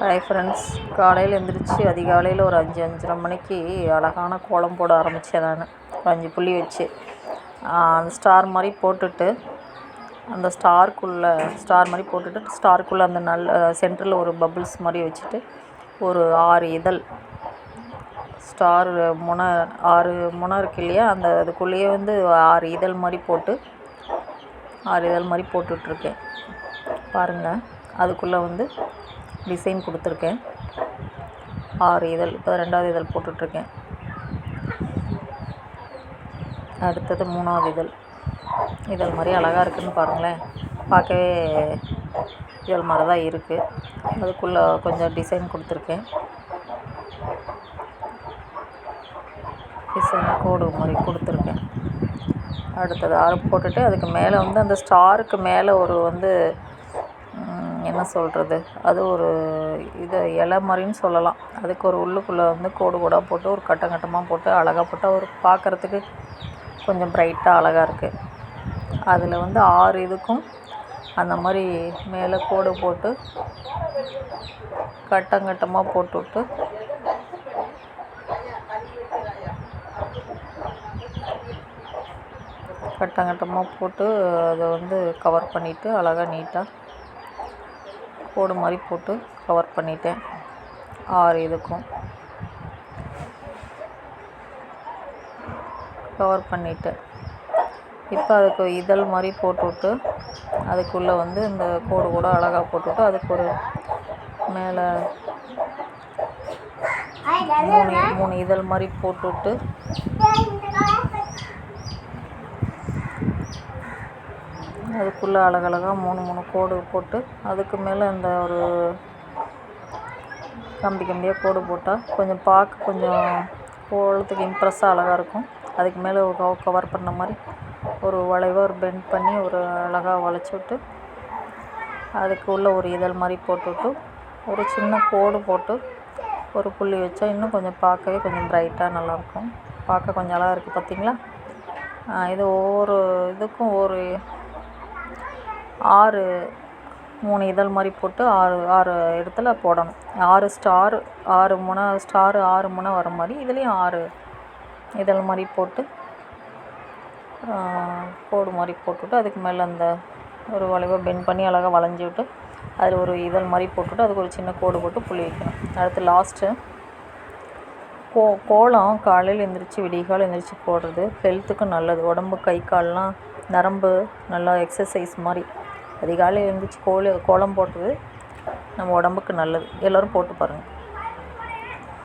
Hi friends காலையில் எழுந்திரிச்சி அதிகாலையில் ஒரு அஞ்சு அஞ்சரை மணிக்கு அழகான கோலம் போட ஆரம்பித்தேன் நான். ஒரு அஞ்சு புள்ளி வச்சு. அந்த ஸ்டார் மாதிரி போட்டுட்டு அந்த ஸ்டாருக்குள்ளே ஸ்டார் மாதிரி போட்டுட்டு ஸ்டாருக்குள்ளே அந்த நல்ல சென்டரில் ஒரு பபுள்ஸ் மாதிரி வச்சுட்டு ஒரு ஆறு இதழ். ஸ்டார் முனை ஆறு முனை இருக்கு இல்லையா? அந்த அதுக்குள்ளேயே வந்து ஆறு இதழ் மாதிரி போட்டு ஆறு இதழ் மாதிரி போட்டுட்ருக்கேன் பாருங்கள் அதுக்குள்ளே வந்து டிசைன் கொடுத்துருக்கேன். ஆறு இதழ் இப்போ ரெண்டாவது இதழ் போட்டுட்ருக்கேன். அடுத்தது மூணாவது இதழ். இதழ் மாதிரி அழகாக இருக்குதுன்னு பாருங்களேன். பார்க்கவே இதழ் மாதிரி தான் இருக்குது அதுக்குள்ளே கொஞ்சம் டிசைன் கொடுத்துருக்கேன். டிசைன் கோடு மாதிரி கொடுத்துருக்கேன். அடுத்தது ஆறு போட்டுட்டு அதுக்கு மேலே வந்து அந்த ஸ்டாருக்கு மேலே ஒரு வந்து என்ன சொல்கிறது அது ஒரு இது இலை மாதிரின்னு சொல்லலாம். அதுக்கு ஒரு உள்ளுக்குள்ளே வந்து கோடு கோடாக போட்டு ஒரு கட்டம் கட்டமாக போட்டு அழகாக போட்டு ஒரு பார்க்குறதுக்கு கொஞ்சம் ப்ரைட்டாக அழகாக இருக்குது அதில் வந்து ஆறு இதுக்கும் அந்த மாதிரி மேலே கோடு போட்டு கட்டம் கட்டமாக போட்டுவிட்டு கட்டம் கட்டமாக போட்டு அதை வந்து கவர் பண்ணிவிட்டு அழகாக நீட்டாக கோடு மாதிரி போட்டு கவர் பண்ணிட்டேன். ஆறு இதுக்கும் கவர் பண்ணிட்டேன். இப்போ அதுக்கு இதழ் மாதிரி போட்டுவிட்டு அதுக்குள்ளே வந்து இந்த கோடு கூட அழகாக போட்டுவிட்டு அதுக்கு ஒரு மேலே மூணு மூணு இதழ் மாதிரி போட்டுவிட்டு அதுக்குள்ளே அழகழகாக மூணு மூணு கோடு போட்டு அதுக்கு மேலே அந்த ஒரு கம்பி கம்பியாக கோடு போட்டால் கொஞ்சம் பார்க்க கொஞ்சம் கோலத்துக்கு இம்ப்ரெஸ்ஸாக அழகாக இருக்கும். அதுக்கு மேலே கவர் பண்ண மாதிரி ஒரு வளைவாக ஒரு பெண்ட் பண்ணி ஒரு அழகாக வளைச்சி விட்டு அதுக்கு உள்ளே ஒரு இதழ் மாதிரி போட்டுவிட்டு ஒரு சின்ன கோடு போட்டு ஒரு புள்ளி வச்சா இன்னும் கொஞ்சம் பார்க்கவே கொஞ்சம் ப்ரைட்டாக நல்லாயிருக்கும் பார்க்க கொஞ்சம் அழகாக இருக்குது பார்த்திங்களா இது ஒவ்வொரு இதுக்கும் ஒரு ஆறு மூணு இதழ் மாதிரி போட்டு ஆறு ஆறு இடத்துல போடணும். ஆறு ஸ்டார் ஆறு முனை ஸ்டாரு ஆறு முனை வர மாதிரி இதுலேயும் ஆறு இதழ் மாதிரி போட்டு கோடு மாதிரி போட்டுவிட்டு அதுக்கு மேலே அந்த ஒரு வளைவாக பெண்ட் பண்ணி அழகாக வளைஞ்சி விட்டு அதில் ஒரு இதழ் மாதிரி போட்டுவிட்டு அதுக்கு ஒரு சின்ன கோடு போட்டு புள்ளி வைக்கணும். அடுத்து லாஸ்ட்டு கோ கோலம் காலையில் எழுந்திரிச்சி விடிகால் எழுந்திரிச்சி போடுறது. ஹெல்த்துக்கும் நல்லது. உடம்பு கை கால்லாம் நரம்பு நல்லா எக்ஸசைஸ் மாதிரி அதிகாலை எழுந்திரிச்சி கோல கோலம் போடுறது நம்ம உடம்புக்கு நல்லது. எல்லோரும் போட்டு பாருங்கள்